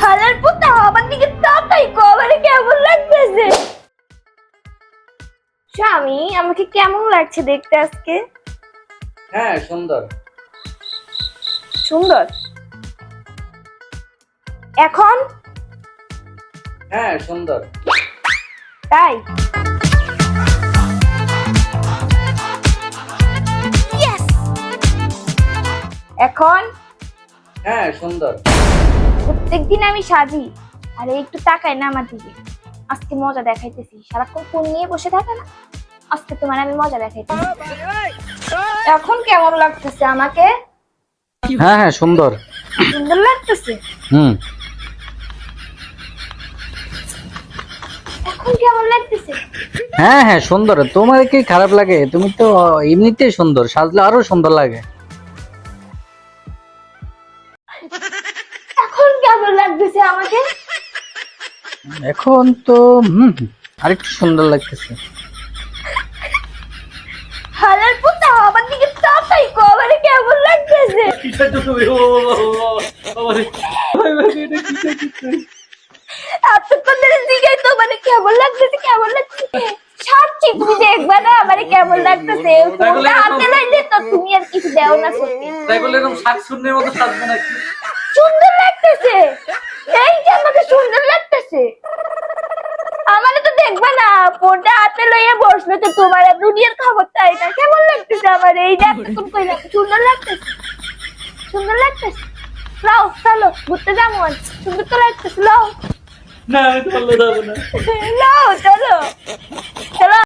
হালার পুতা আমার দিকে তাকাই কবারে কেমন লাগতেছে? স্বামী আমাকে কেমন লাগছে দেখতে আজকে? হ্যাঁ সুন্দর। সুন্দর? এখন? হ্যাঁ সুন্দর। তাই? এখন? হ্যাঁ সুন্দর। প্রত্যেকদিন আমি সাজি আরে একটু তাকাই না আমার দিকে। আজকে মজা দেখাইতেছি সারাক্ষণ ফোন নিয়ে বসে থাকে না। আজকে তোমার আমি মজা দেখাইতেছি। এখন কেমন লাগতেছে আমাকে? হ্যাঁ হ্যাঁ সুন্দর। সুন্দর লাগতেছে? হুম। এখন কেমন লাগতেছে? হ্যাঁ হ্যাঁ সুন্দর। তোমার কি খারাপ লাগে? তুমি তো এমনিতেই সুন্দর সাজলে আরও সুন্দর লাগে। কেমন লাগতেছে আমাকে এখন তো হুম আরেকটু সুন্দর লাগতেছে হালার পুতা আমার দিকে তাকাই কবারে কেমন লাগতেছে এতক্ষণ ধরে জিগাই তো মানে কেমন লাগতেছে কেমন লাগতেছে তুমি দেখবা না আমারে কেমন লাগতেছে ফোনটা হাতে লাইলে তো তুমি আর কিছু দেও না সত্যি তাই বলে এরকম শাক শূন্যের মতো সাজবো নাকি সুন্দর লাগতেছে এই যে আমাকে সুন্দর লাগতেছে। আমারে তো দেখবা না ফোনটা হাতে লইয়া বসবে তো তোমার দুনিয়ার খবর তাই না? কেমন লাগতেছে আমার? এই যে এতক্ষণ কইলাম সুন্দর লাগতেছে। সুন্দর লাগতেছে। লাও চলো ঘুরতে যাব। সুন্দর তো লাগতেছে লাও না ভালো যাব না। লাও চলো। চলো।